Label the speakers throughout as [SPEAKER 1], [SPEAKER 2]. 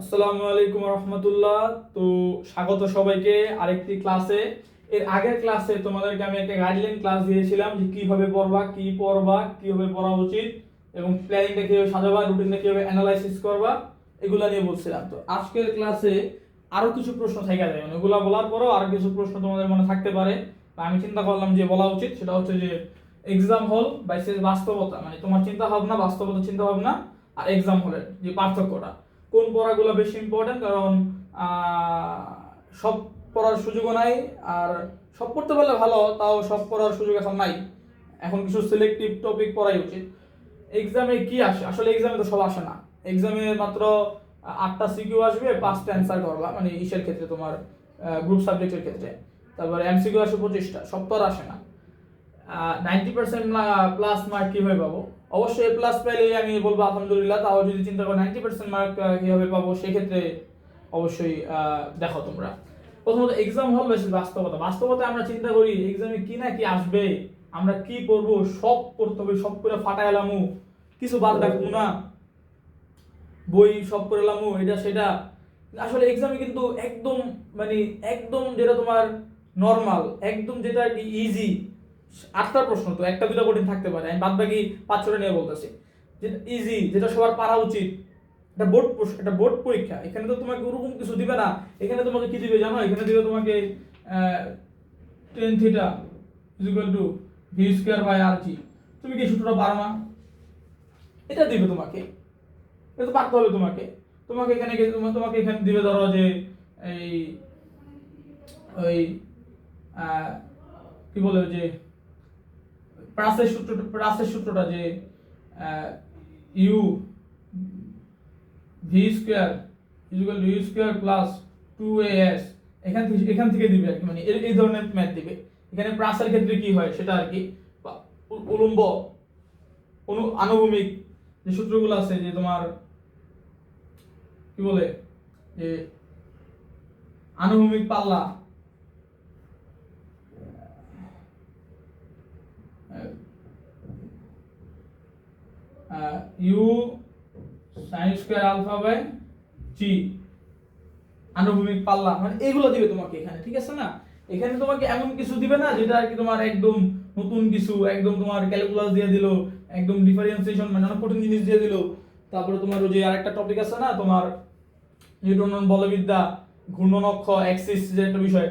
[SPEAKER 1] আসসালামু আলাইকুম রহমতুল্লাহ। তো স্বাগত সবাইকে আরেকটি ক্লাসে। এর আগের ক্লাসে তোমাদেরকে আমি একটা গাইডলাইন ক্লাস দিয়েছিলাম যে কীভাবে পড়বা, কি পড়বা, কীভাবে পড়া উচিত এবং প্ল্যানিংটা কীভাবে সাজাবা রুটিনটা কীভাবে অ্যানালাইসিস করবা, এগুলা নিয়ে বলছিলাম। তো আজকের ক্লাসে আরও কিছু প্রশ্ন থেকে যাবে মানে ওগুলা বলার পরেও আরও কিছু প্রশ্ন তোমাদের মনে থাকতে পারে। বা আমি চিন্তা করলাম যে বলা উচিত, সেটা হচ্ছে যে এক্সাম হল বাইসেস বাস্তবতা। মানে তোমার চিন্তা ভাবনা, বাস্তবতা চিন্তা ভাবনা আর এক্সাম হলের যে পার্থক্যটা। কোন পড়াগুলো বেশি ইম্পর্টেন্ট কারণ সব পড়ার সুযোগও নাই, আর সব পড়তে পারলে ভালো, তাও সব পড়ার সুযোগ এখন নাই। এখন কিছু সিলেক্টিভ টপিক পড়াই উচিত। এক্সামে কি আসে? আসলে এক্সামে তো সব আসে না। এক্সামে মাত্র আটটা সিকিউ আসবে, পাঁচটা অ্যান্সার করবা মানে ইসের ক্ষেত্রে তোমার গ্রুপ সাবজেক্টের ক্ষেত্রে। তারপরে এমসিকিউ আসে পঁচিশটা, সব তো আর আসে না। নাইনটি পার্সেন্ট প্লাস মার্ক কীভাবে পাবো? অবশ্যই এ প্লাস পেলে আমি বলব আলহামদুলিল্লাহ, তাও যদি চিন্তা করো নাইনটি পার্সেন্ট মার্ক কীভাবে পাবো, সেক্ষেত্রে অবশ্যই দেখো তোমরা। প্রথমত এক্সাম হল বেশি বাস্তবতা। বাস্তবতা আমরা চিন্তা করি এক্সামে কি না কি আসবে, আমরা কি পড়ব সব করতে হবে, সব করে ফাটাই এলামু কিছু বাদ রাখব না। বই সব করে এলামু এটা সেটা। আসলে এক্সামে কিন্তু একদম মানে একদম যেটা তোমার নর্মাল একদম যেটা ইজি আটটা প্রশ্ন তো, একটা দুটো কঠিন থাকতে পারে, আমি বাদ বাকি পাঁচ ছটা নিয়ে বলতেছি। যেটা ইজি যেটা সবার পারা উচিত এটা বোর্ড এটা বোর্ড পরীক্ষা, এখানে তো তোমাকে ওরকম কিছু দিবে না, এখানে তোমাকে কি দিবে জানো? এখানে দিবে তোমাকে tan theta equal to V square by R G তুমি কি সূত্রটা পারো না? এটা দিবে তোমাকে। এটা তো পারতে হবে তোমাকে। তোমাকে এখানে তোমাকে এখানে দিবে ধরো যে, এই, ওই কি বলে যে প্রাসের সূত্রটা প্রাসের সূত্রটা যে U V square equal U square plus two A S এখান থেকে এখান থেকে দিবে আর কি মানে এই- ধরনের ম্যাথ দিবে। এখানে প্রাসের ক্ষেত্রে কি হয় সেটা আর কি উলম্ব অনু, আনুভূমিক যে সূত্রগুলো আছে যে তোমার, কি বলে, যে আনুভূমিক পাল্লা U sine square alpha by G আনুভূমিক পাল্লা মানে এগুলো দিবে তোমাকে এখানে, ঠিক আছে না? এখানে তোমাকে এমন কিছু দিবে না যেটা আর কি তোমার একদম নতুন কিছু, একদম তোমার ক্যালকুলাস দিয়ে দিলো, একদম ডিফারেন্সিয়েশন মানে অনেক কঠিন জিনিস দিয়ে দিলো। তারপরে তোমার ওই যে আরেকটা টপিক আছে না, তোমার নিউটন বলবিদ্যা ঘূর্ণনক্ষ অ্যাক্সিস যে একটা বিষয়,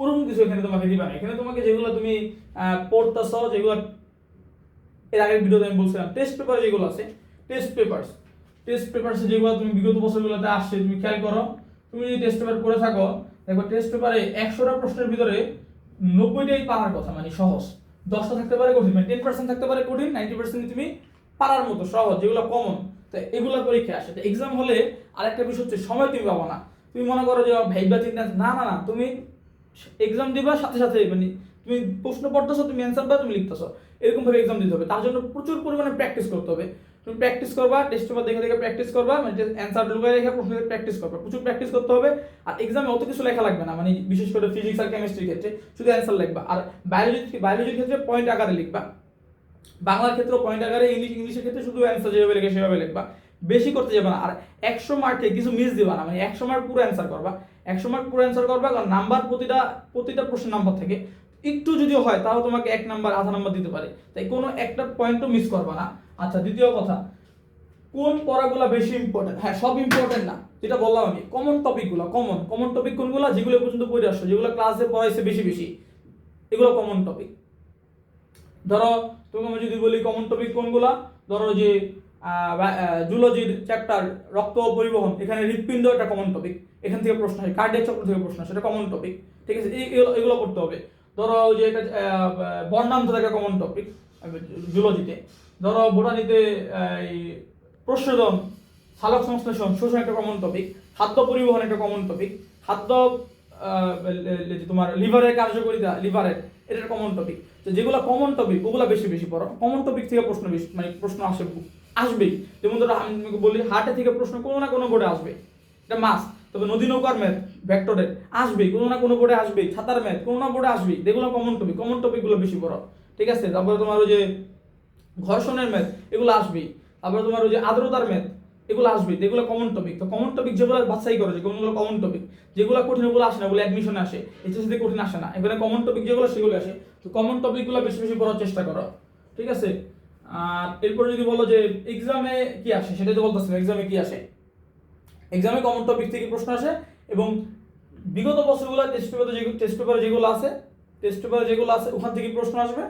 [SPEAKER 1] ওরকম কিছু এখানে তোমাকে দিবে না। এখানে তোমাকে যেগুলো তুমি পড়তেছ, যেগুলো এর আগের ভিডিওতে আমি বলছিলাম টেস্ট পেপার যেগুলো আছে টেস্ট পেপারস টেস্ট পেপারসে যেগুলো তুমি বিগত বছরগুলোতে আসছে, তুমি খেয়াল করো, তুমি যদি টেস্ট পেপার করে থাকো দেখো টেস্ট পেপারে একশোটা প্রশ্নের ভিতরে নব্বইটাই পারার কথা মানে সহজ। দশটা থাকতে পারে কঠিন মানে টেন পার্সেন্ট থাকতে পারে কঠিন নাইনটি পার্সেন্ট তুমি পারার মতো সহজ, যেগুলো কমন তো এগুলো পরীক্ষা আসে। তো এক্সাম হলে আরেকটা বিষয় হচ্ছে, সময় তুমি পাবো না। তুমি মনে করো যে ভাইবা চিন্তা না না না, তুমি এক্সাম দিবা, সাথে সাথে মানে তুমি প্রশ্ন পড়তেছো, তুমি অ্যান্সার বা তুমি লিখতেছো। এরকমভাবে এক্সাম দিতে হবে। তার জন্য প্রচুর পরিমাণে প্র্যাকটিস করতে হবে। তুমি প্র্যাকটিস করবা টেস্ট পেপার দেখে দেখে প্র্যাকটিস করবা মানে অ্যান্সার লুকায় রেখে প্রশ্ন প্র্যাকটিস করবা। প্রচুর প্র্যাকটিস করতে হবে, আর এক্সামে অত কিছু লেখা লাগবে না মানে বিশেষ করে ফিজিক্স আর কেমিস্ট্রির ক্ষেত্রে শুধু অ্যান্সার লিখবা। আর বায়োলজি বায়োলজির ক্ষেত্রে পয়েন্ট আকারে লিখবা। বাংলার ক্ষেত্রে পয়েন্ট আকারে, ইংলিশ, ইংলিশের ক্ষেত্রে শুধু অ্যান্সার যেভাবে লেখে সেভাবে লিখবা। বেশি করতে যাবে না, আর একশো মার্কে কিছু মিস দিবা না মানে একশো মার্ক পুরো অ্যান্সার করবা। একশো মার্ক পুরো অ্যান্সার করবা, কারণ নাম্বার প্রতিটা প্রতিটা প্রশ্ন নাম্বার থেকে। একটু যদি হয়, তাও তোমাকে এক নাম্বার আধা নাম্বার দিতে পারে। তাই কোনো একটা পয়েন্টও মিস করবা না। আচ্ছা দ্বিতীয় কথা, কোন পড়াগুলো বেশি ইম্পর্টেন্ট হ্যাঁ সব ইম্পর্টেন্ট না, যেটা বললাম আমি। কমন টপিকগুলো কমন কমন টপিক কোনগুলো? যেগুলো পর্যন্ত পড়ে আসছো, যেগুলো ক্লাসে পড়াইছে বেশি বেশি, এগুলো কমন টপিক ধরো, তোমাকে যদি বলি কমন টপিক কোনগুলা? ধরো যে জুলজির চ্যাপ্টার রক্ত পরিবহন, এখানে হৃৎপিণ্ড একটা কমন টপিক এখান থেকে প্রশ্ন হয় কার্ডিয়াক চক্র থেকে প্রশ্ন সেটা কমন টপিক ঠিক আছে? এগুলো পড়তে হবে। ধরো যে একটা বর্ণান্ত একটা কমন টপিক জুলজিতে ধরো বোটানিতে এই প্রশোধন সালোক সংশ্লেষণ, শোষণ একটা কমন টপিক খাদ্য পরিবহন একটা কমন টপিক খাদ্য তোমার লিভারের কার্যকারিতা লিভারের এটা একটা কমন টপিক তো যেগুলো কমন টপিক ওগুলো বেশি বেশি পড়ো। কমন টপিক থেকে প্রশ্ন বেশি মানে প্রশ্ন আসে আসবেই যেমন ধরো আমি বলি হার্টে থেকে প্রশ্ন কোনো না কোনো বোর্ডে আসবে। এটা মাস তবে নদী নৌকার ম্যাথ ভেক্টরের আসবেই কোনো না কোনো বোর্ডে আসবেই ছাতার ম্যাথ কোনো না বোর্ডে আসবেই যেগুলো কমন টপিক কমন টপিকগুলো বেশি পড়ো। ঠিক আছে? তারপরে তোমার ওই যে ঘর্ষণের ম্যাথ এগুলো আসবেই। তারপরে তোমার ওই যে আর্দ্রতার ম্যাথ এগুলো আসবে এগুলো কমন টপিক তো কমন টপিক যেগুলো বাছাই করো, যে কোনগুলো কমন টপিক যেগুলো কঠিন ওগুলো আসে না, ওগুলো অ্যাডমিশনে আসে। এইচএসসি কঠিন আসে না। এখানে কমন টপিক যেগুলো, সেগুলো আসে। তো কমন টপিকগুলো বেশি বেশি পড়ার চেষ্টা করো। ঠিক আছে? আর এরপরে যদি বলো যে এক্সামে কি আসে সেটা তো বলতেছি এক্সামে কি আসে? এক্সামে কমন টপিক থেকে প্রশ্ন আসে এবং বিগত বছরগুলো টেস্ট পেপারে যেগুলো টেস্ট পেপারে যেগুলো আছে টেস্ট পেপারে যেগুলো আছে, ওখান থেকে প্রশ্ন আসবে।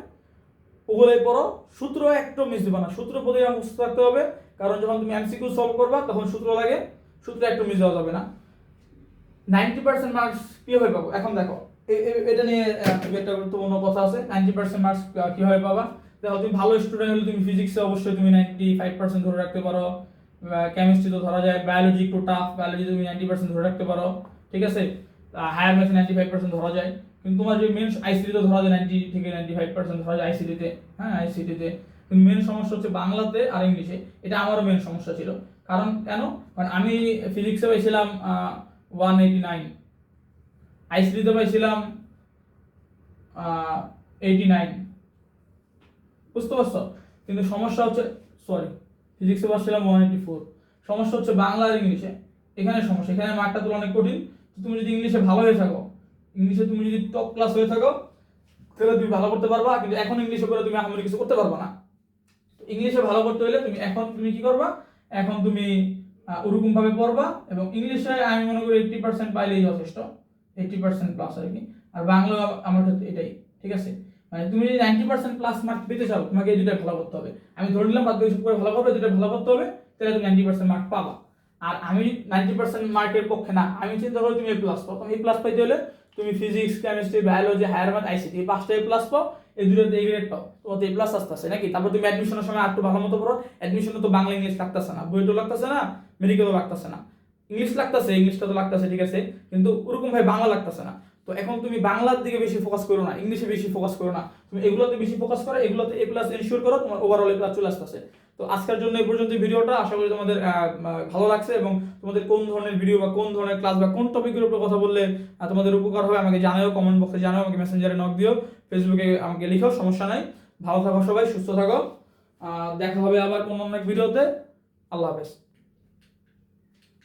[SPEAKER 1] ওগুলোই পড়ো। সূত্র একটু মিস দিবা না। সূত্র প্রতি মুখস্থ রাখতে হবে, কারণ যখন তুমি এমসিকিউ সলভ করবা, তখন সূত্র লাগে। সূত্র একটু মিস দেওয়া যাবে না। নাইনটি পার্সেন্ট মার্কস কীভাবে পাবো? এখন দেখো এটা নিয়ে একটা গুরুত্বপূর্ণ কথা আছে। নাইনটি পার্সেন্ট মার্কস কীভাবে পাবা? দেখো, তুমি ভালো স্টুডেন্ট হলে তুমি ফিজিক্সে অবশ্যই তুমি নাইনটি ফাইভ পার্সেন্ট ধরে রাখতে পারো। কেমিস্ট্রি তো ধরা যায় বায়োলজি একটু টাফ বায়োলজি তুমি নাইনটি পার্সেন্ট ধরে রাখতে পারো। ঠিক আছে? হায়ার ম্যাথে নাইনটি ফাইভ পার্সেন্ট ধরা যায়। কিন্তু তোমার যে মেন আইসিটিতে ধরা যায় নাইনটি থেকে নাইনটি ফাইভ পার্সেন্ট ধরা যায় আইসিটিতে হ্যাঁ আইসিটিতে কিন্তু মেন সমস্যা হচ্ছে বাংলাতে আর ইংলিশে। এটা আমারও মেন সমস্যা ছিল। কারণ কেন? কারণ আমি ফিজিক্সে পাইছিলাম ওয়ান এইটি নাইন আইসিটিতে পাইছিলাম এইটি নাইন বুঝতে পারছ? কিন্তু সমস্যা হচ্ছে সরি ফিজিক্সে পাচ্ছিলাম ওয়ান এইটি ফোর সমস্যা হচ্ছে বাংলা আর ইংলিশে। এখানে সমস্যা। এখানে মার্কটা তোলা অনেক কঠিন। তুমি যদি ইংলিশে ভালো হয়ে থাকো ইংলিশে তুমি যদি টপ ক্লাস হয়ে থাকো, তাহলে তুমি ভালো করতে পারবা, কিন্তু এখন ইংলিশে করে তুমি আহামরি কিছু করতে পারবা না। ইংলিশে ভালো করতে হলে তুমি এখন তুমি কি করবা? এখন তুমি ওরকম ভাবে পড়বা এবং ইংলিশে আমি মনে করি এইটটি পার্সেন্ট পাইলেই যথেষ্ট এইটটি পার্সেন্ট প্লাস আর কি। আর বাংলা আমার ক্ষেত্রে এটাই, ঠিক আছে? মানে তুমি যদি নাইনটি পার্সেন্ট প্লাস মার্ক পেতে চাও, তোমাকে এই দুটাই ভালো করতে হবে। আমি ধরে নিলাম বাদ সব করে ভালো করবে যেটা ভালো করতে হবে, তাহলে তুমি নাইনটি পার্সেন্ট মার্ক পাবা। আর আমি নাইনটি পার্সেন্ট মার্কের পক্ষে না, আমি চিন্তা করি তুমি এ প্লাস পাও। তুমি এ প্লাস পাইতে হলে তুমি physics chemistry biology higher math ICT এই পাঁচটা এ প্লাস পাও, এই দুটোতে এ গ্রেড পাও। তোমার এ প্লাস আসতেছে আসে নাকি? তারপর তুমি অ্যাডমিশনের সময় আর একটু ভালো মতো পড়ো। অ্যাডমিশনে তো বাংলা ইংলিশ লাগতেছে না। বইটাও লাগতেছে না মেডিকেলও লাগতেছে না। ইংলিশ লাগতেছে ইংলিশটা তো লাগতেছে, ঠিক আছে। কিন্তু ওরকম ভাবে বাংলা লাগতেছে না। তো এখন তুমি বাংলার দিকে বেশি ফোকাস করো না ইংলিশে বেশি ফোকাস করো না। তুমি এগুলোতে বেশি ফোকাস করো, এগুলোতে এ প্লাস এনশিওর করো, তোমার ওভারঅল এ প্লাস চলে আসতেছে। তো আজকের জন্য এই পর্যন্ত ভিডিওটা, আশা করি তোমাদের ভালো লাগছে এবং তোমাদের কোন ধরনের ভিডিও বা কোন ধরনের ক্লাস বা কোন টপিকের উপর কথা বললে তোমাদের উপকার হবে আমাকে জানাও কমেন্ট বক্সে জানাও, আমাকে মেসেঞ্জারে নক দিও ফেসবুকে আমাকে লিখো, সমস্যা নাই। ভালো থাকো সবাই, সুস্থ থাকো। দেখা হবে আবার কোন অনেক ভিডিওতে আল্লাহ হাফেজ।